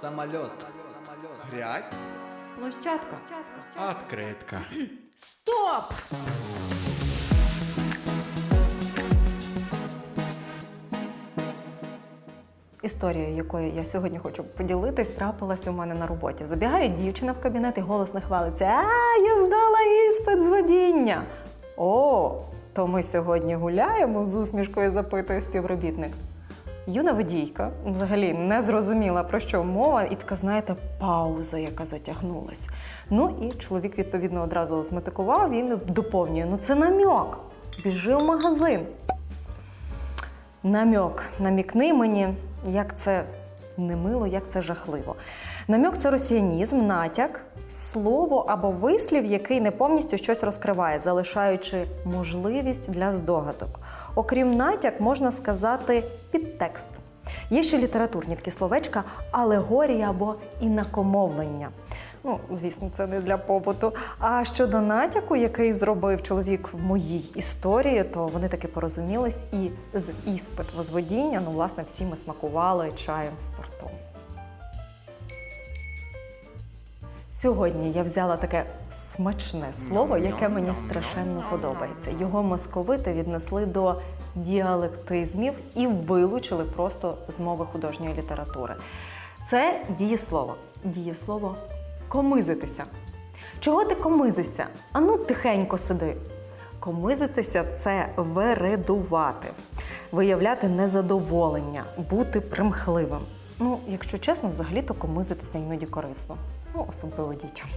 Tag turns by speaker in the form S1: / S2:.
S1: Самолет.
S2: Грязь?
S3: Площадка.
S4: Откритка.
S3: Стоп! Історія, якою я сьогодні хочу поділитись, трапилась у мене на роботі. Забігає дівчина в кабінет і голосно хвалиться: А, я здала іспит з водіння. О, то ми сьогодні гуляємо з усмішкою запитує співробітник. Юна водійка взагалі не зрозуміла про що мова, і така, знаєте, пауза, яка затягнулась. Ну і чоловік відповідно одразу зметикував, він доповнює: ну це намьок. Біжи в магазин. Намьок. Намікни мені, як це немило, як це жахливо. Намьок це росіянізм, натяк, слово або вислів, який не повністю щось розкриває, залишаючи можливість для здогадок. Окрім натяк, можна сказати підтекст. Є ще літературні такі словечка алегорія або інакомовлення. Ну, звісно, це не для побуту. А щодо натяку, який зробив чоловік в моїй історії, то вони таки порозумілись і з іспит возводіння, ну, власне, всі ми смакували чаєм з тортом. Сьогодні я взяла таке смачне слово, яке мені страшенно подобається. Його московити віднесли до діалектизмів і вилучили просто з мови художньої літератури. Це дієслово. Дієслово комизитися. Чого ти комизишся? Ану тихенько сиди. Комизитися це вередувати, виявляти незадоволення, бути примхливим. Ну, якщо чесно, взагалі то комизитися іноді корисно. Ну, особливо дітям.